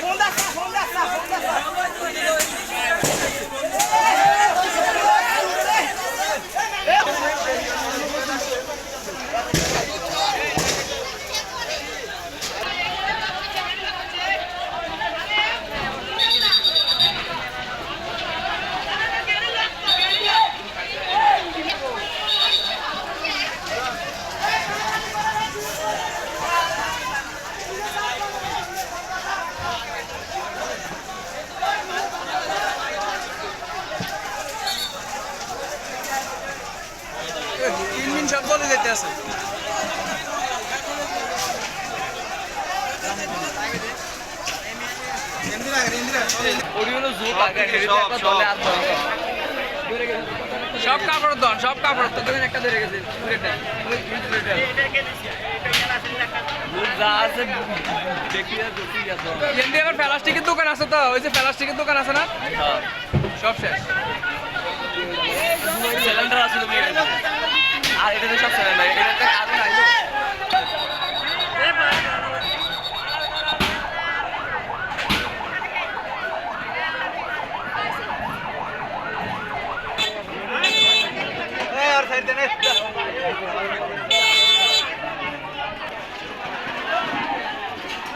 Vamos dar, vamos dar. তিন মিন সব চলে যেতে আছে। সব কাপড় দন সব কাপড় তো দেখেন একটা ধরে গেছে প্লাস্টিকের দোকান আছে তো ওই যে প্লাস্টিকের দোকান আছে না? সব শেষ। সিলিন্ডার আছে তুমি এটা তো সব সিলিন্ডার এটাতে আগুন আইলো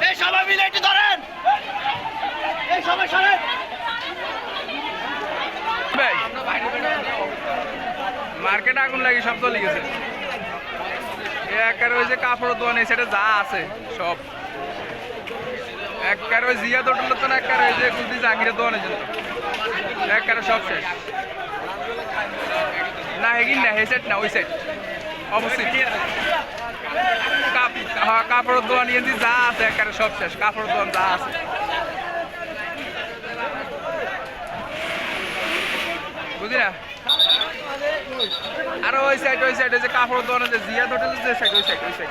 এই সবাই মিলে একটু ধরেন এই সবাই সরেন ভাই মার্কেটে আগুন লাগে সব চলে গেছে। এ একারে ওই যে কাপড়ের দোয়ান এই সাইডে যা আছে সব। একবারে ওই জিয়া দোটাল তো না একবারে ওই যে কুদি জাঙ্গিরে দোয়ানে যেত একবারে সব শেষ। না হেগিন না এই সাইড না ওই সাইড। অবশ্যই হ্যাঁ, কাপড় দোয়ান ইয়ে যা আছে একবারে সব শেষ। কাপড়ের দোয়ান যা আছে বুঝলি না আর ওই সাইড ওই সাইড ওই যে কাপড় দোকানে যে জিয়া হোটেল যে সাইড ওই সাইড ওই সাইড